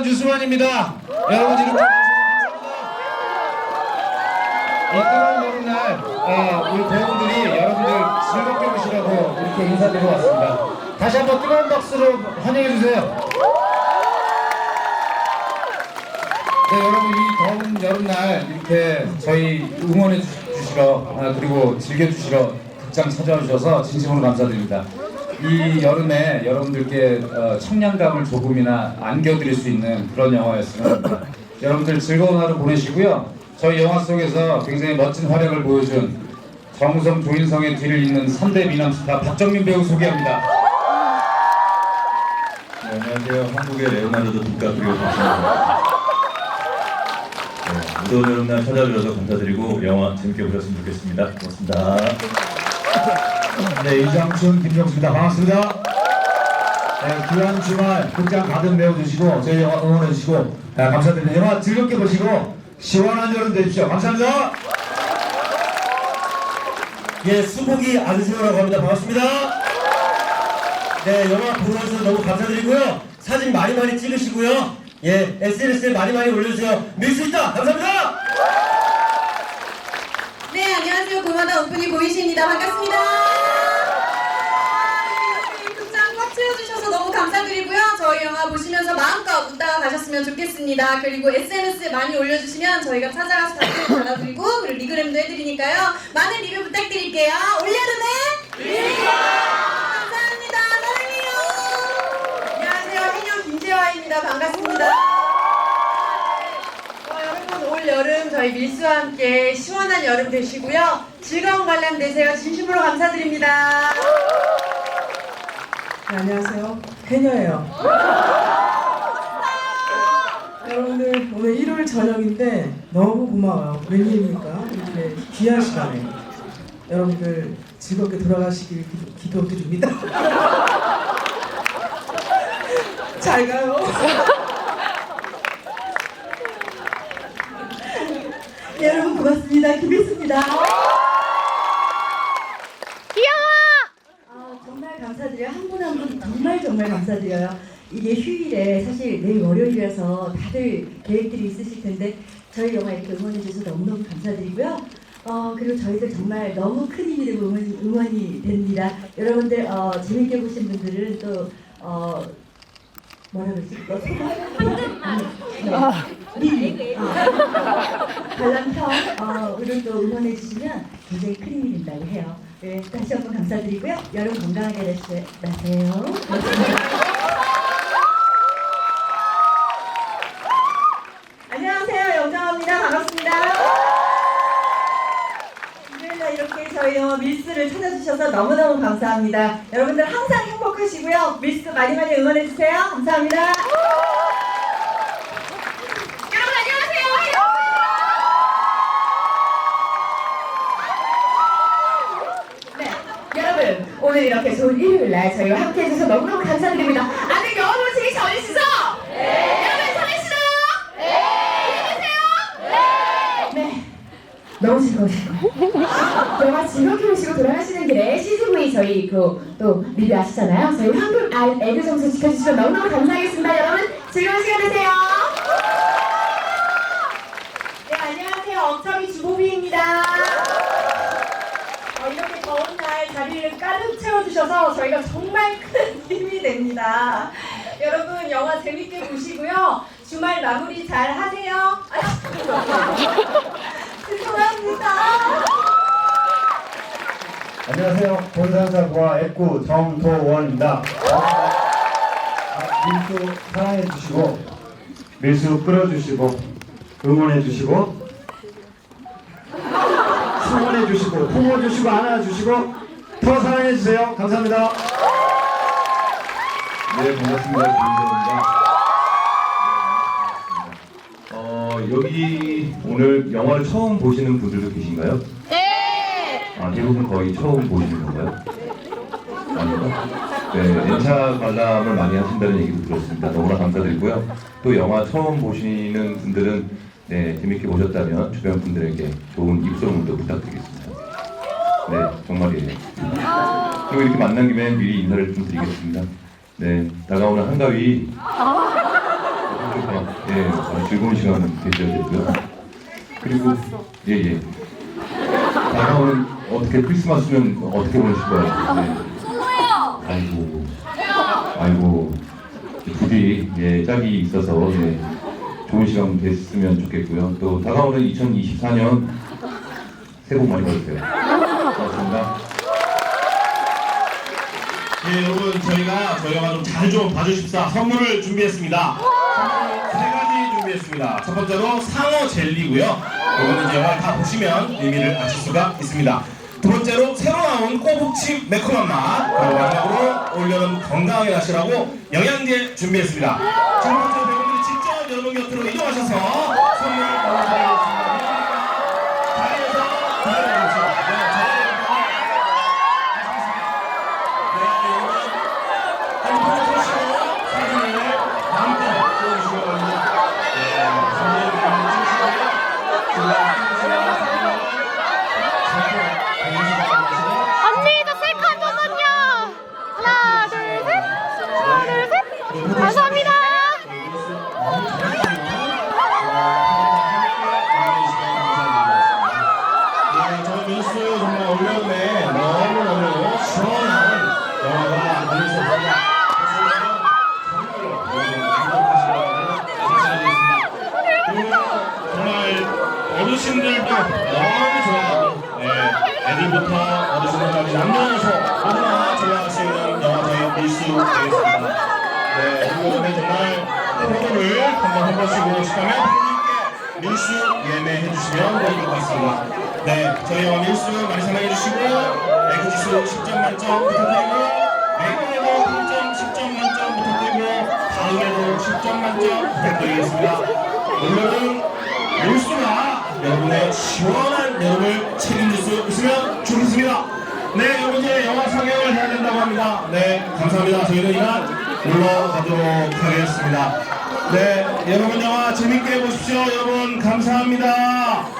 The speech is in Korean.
배우단 유수만입니다. 여러분 이렇게 이 뜨거운 여름날 어, 우리 배우들이 여러분들 즐겁게 보시라고 이렇게 인사드리고 왔습니다. 다시 한번 뜨거운 박수로 환영해 주세요. 네, 여러분 이 더운 여름날 이렇게 저희 응원해 주- 주시러 아, 그리고 즐겨 주시러 극장 찾아와 주셔서 진심으로 감사드립니다. 이 여름에 여러분들께 어, 청량감을 조금이나 안겨드릴 수 있는 그런 영화였으면. 여러분들 즐거운 하루 보내시고요. 저희 영화 속에서 굉장히 멋진 활약을 보여준 정우성, 조인성의 뒤를 잇는 3대 미남 스타 박정민 배우 소개합니다. 네, 안녕하세요. 한국의 레오나르도 디카프리오 박입니다. 네, 무더운 여름날 찾아주셔서 감사드리고 영화 재밌게 보셨으면 좋겠습니다. 고맙습니다. 네, 이장춘, 김정수입니다. 반갑습니다. 네, 귀한 주말 극장 가득 메워주시고 저희 영화 응원해주시고 네, 감사드립니다. 영화 즐겁게 보시고 시원한 여름 되십시오. 감사합니다. 예, 수복이 안세호라고 합니다. 반갑습니다. 네, 영화 보러 와주셔서 너무 감사드리고요. 사진 많이 많이 찍으시고요. 예, SNS에 많이 많이 올려주세요. 밀 수 있다! 감사합니다! 네, 안녕하세요. 고마다 오픈이 보이십니다. 반갑습니다. 네, 이렇게 극장 꽉 채워주셔서 너무 감사드리고요. 저희 영화 보시면서 마음껏 웃다 가 가셨으면 좋겠습니다. 그리고 SNS에 많이 올려주시면 저희가 찾아가서 답글 달아드리고 그리고 리그램도 해드리니까요. 많은 리뷰 부탁드릴게요. 올여름에 감사합니다. 사랑해요. 안녕하세요. 해녀 김재화입니다. 반갑습니다. 올 여름 저희 밀수와 함께 시원한 여름 되시고요. 즐거운 관람 되세요. 진심으로 감사드립니다. 네, 안녕하세요. 해녀예요. 여러분들 오늘 일요일 저녁인데 너무 고마워요. 웬일입니까? 이렇게 귀한 시간에 여러분들 즐겁게 돌아가시길 기도, 기도드립니다. 잘 가요. 여러분 고맙습니다. 김일수입니다. 아, 정말 감사드려요. 한 분 한 분 정말 정말 감사드려요. 이게 휴일에 사실 내일 월요일이라서 다들 계획들이 있으실 텐데 저희 영화 이렇게 응원해 주셔서 너무너무 감사드리고요. 어, 그리고 저희들 정말 너무 큰 힘이 되고 응원, 응원이 됩니다. 여러분들 어, 재밌게 보신 분들은 또 어, 뭐라 그러지? 또 소감? 네. 관람평 어, 우리 또 응원해 주시면 굉장히 큰 힘이 된다고 해요. 네, 다시 한번 감사드리고요. 여름 건강하게 되세요. 고맙습니다. 안녕하세요. 영정합니다. 반갑습니다. 일요일날 이렇게 저희 영화 밀스를 찾아주셔서 너무너무 감사합니다. 여러분들 항상 행복하시고요. 밀스 많이 많이 응원해주세요. 감사합니다. 여러분 안녕하세요. 네, 여러분 오늘 이렇게 좋은 일요일 날 저희와 함께 해주셔서 너무너무 감사드립니다. 아직 영화 보시기 전이시죠? 네. 여러분 전이시나요? 네. 너무 즐거우시고 영화 즐겁게 보시고 돌아가시는 길에 CGV 저희 그 또 리뷰 하시잖아요. 저희 한국 알 애교 점수 지켜주시면 너무너무 감사하겠습니다. 여러분 즐거운 시간 되세요. 네, 안녕하세요. 억정이 주보비입니다. 어, 이렇게 더운 날 자리를 가득 채워주셔서 저희가 정말 큰 힘이 됩니다. 여러분, 영화 재밌게 보시고요. 주말 마무리 잘 하세요. 아, 죄송합니다. 안녕하세요. 본산사부와 애꾸 정도원입니다. 아, 밀수 사랑해 주시고 밀수 끌어주시고 응원해 주시고 응원해 주시고 품어 주시고 안아 주시고 더 사랑해 주세요. 감사합니다. 네, 반갑습니다. 김인정입니다. 어, 여기 오늘 영화를 처음 보시는 분들도 계신가요? 네! 아, 대부분 거의 처음 보시는 건가요? 아닌가? 네, 연차 관람을 많이 하신다는 얘기도 들었습니다. 너무나 감사드리고요. 또 영화 처음 보시는 분들은 네, 재밌게 보셨다면 주변 분들에게 좋은 입소문도 부탁드리겠습니다. 네, 정말이에요. 그리고 이렇게 만난 김에 미리 인사를 좀 드리겠습니다. 네, 다가오는 한가위. 아주 즐거운 시간 되셔야 되고요. 그리고 예 예. 다가오는 어떻게 크리스마스는 어떻게 보내실 거예요? 네. 아이고, 아이고, 부디 예 짝이 있어서 예, 좋은 시간 됐으면 좋겠고요. 또 다가오는 2024년 새해 복 많이 받으세요. 고맙습니다. 네, 여러분 저희가 저희 영화 좀잘 좀 봐주십사 선물을 준비했습니다. 세 가지 준비했습니다. 첫 번째로 상어 젤리고요. 이거는 이제 영화 다 보시면 의미를 아실 수가 있습니다. 두 번째로 새로 나온 꼬북칩 매콤한 맛 그리고 마지막으로 올여름 건강하게 하시라고 영양제 준비했습니다. 첫 번째 배우분들이 직접 여러분 곁으로 이동하셔서 선물 받아드리겠습니다. 1위부터 어디서까지 양면에서 너무나 좋아하시는 영화제의 밀수 되겠습니다. 네, 이번에 정말 포도를 한번 해보시고 싶다면 미수 예매해 주시면 좋을 것 같습니다. 네, 저희 영화 밀수 많이 사랑해 주시고 에그지수 10점 만점 부탁드리고 매일에도 3점 10점 만점 부탁드리고 다음에도 10점 만점 부탁드리겠습니다. 오늘은 밀수가 여러분의 시원한 여름을 책임질 수 있으면 좋겠습니다. 네, 여러분 이제 영화 상영을 해야 된다고 합니다. 네, 감사합니다. 저희는 이만 물러가도록 하겠습니다. 네, 여러분 영화 재밌게 보십시오. 여러분 감사합니다.